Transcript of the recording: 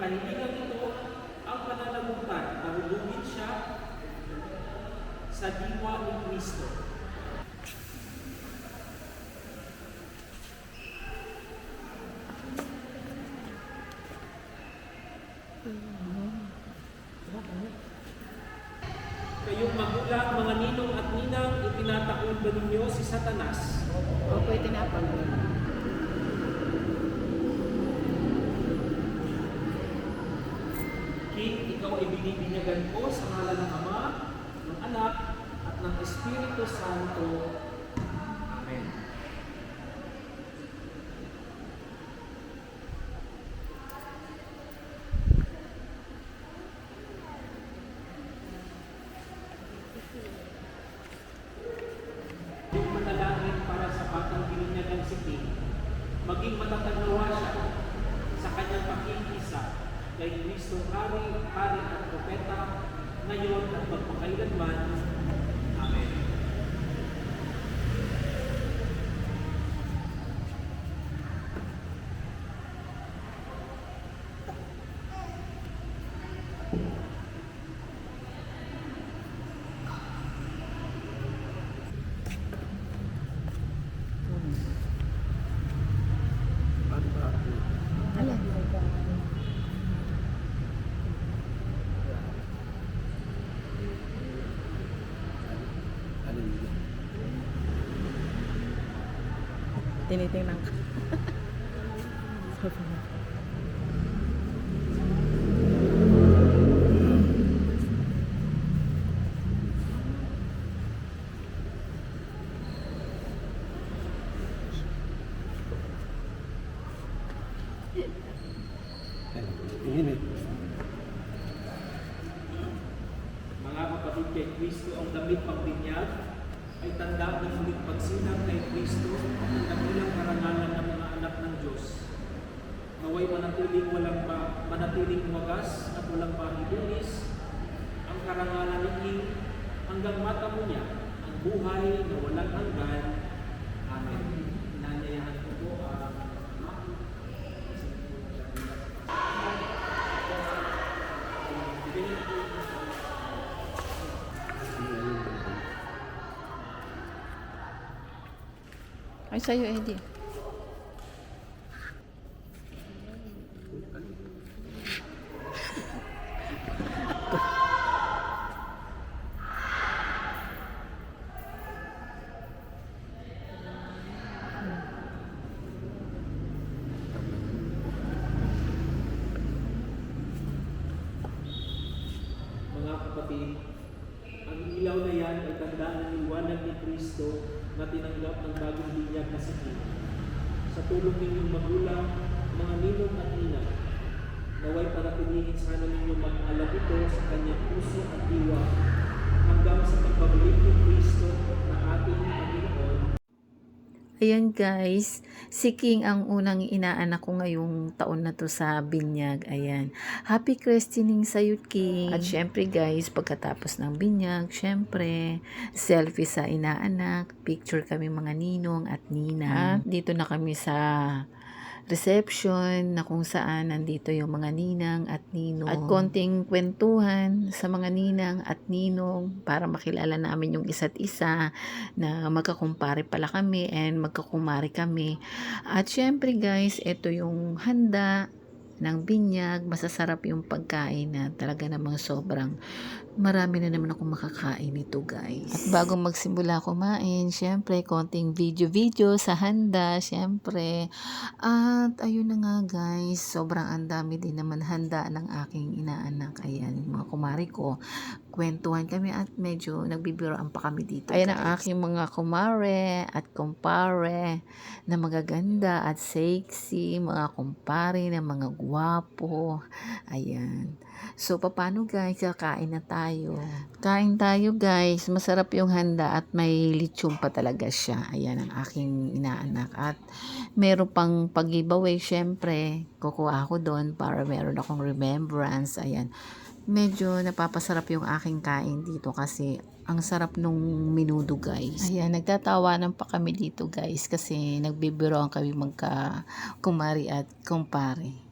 kahilingang ito ang pananagutan na siya sa diwa ni Kristo. Kayong magulang, mga ninong at ninang, itinatakot ba ninyo si Satanas? Opo, itinapag ikaw ay binibinyagan ko sa ngalan ng Ama, ng Anak, at ng Espiritu Santo. Amen. Yung manalangin para sa batang bininyagan si King, maging matatagnawa siya sa kanyang pakikisa kay Kristo Hari at Propeta, ngayon at magpakailanman. Tinitingnan ka. Mga kapatid kay Kristo, ang damit pagbinyag ay tanda ng muling pagsinag kay Kristo ang dakilang karangalan ng mga anak ng Diyos. Naway manatiling walang pa, manatiling wagas at walang pahibulis ang karangalan ng King hanggang matamo niya ang buhay na walang Ay, sa'yo, Eddie. Kapatid, ang ilaw na yan ay tandaan ng liwanag ni Kristo na tinanggap ng bagong binyag na si King. Sa tulong ninyong magulang, mga ninong at ninang, naway panatilihin sana ninyo mag-alab ito sa kanyang puso at diwa hanggang sa pagbabalik ni Kristo na ating Ayan guys, si King ang unang inaanak ko ngayong taon na to sa binyag. Ayan. Happy christening sa'yo King. At syempre guys, pagkatapos ng binyag, syempre, selfie sa inaanak, picture kami mga ninong at nina. At dito na kami sa reception na kung saan nandito yung mga ninang at ninong. At konting kwentuhan sa mga ninang at ninong para makilala namin yung isa't isa na magkakumpare pala kami and magkakumari kami. At syempre guys, ito yung handa ng binyag, masasarap yung pagkain na talaga namang sobrang marami na naman ako makakain nito guys. At bago magsimula kumain, syempre konting video-video sa handa, syempre. At ayun na nga guys, sobrang andami din naman handa ng aking inaanak. Ayan, mga kumari ko kwentuhan kami at medyo nagbibiroan pa kami dito. Ayan ang aking mga kumare at kumpare na magaganda at sexy, mga kumpare na mga gwapo. Ayan. So, paano guys? Kakain na tayo. Kain tayo guys. Masarap yung handa at may lechon pa talaga siya. Ayan ang aking inaanak. At meron pang pag-giveaway syempre. Kukuha ako doon para meron akong remembrance. Ayan medyo napapasarap yung aking kain dito kasi ang sarap nung minudo guys. Ayan, nagtatawanan pa kami dito guys kasi nagbibiroan kami magka kumari at kumpare.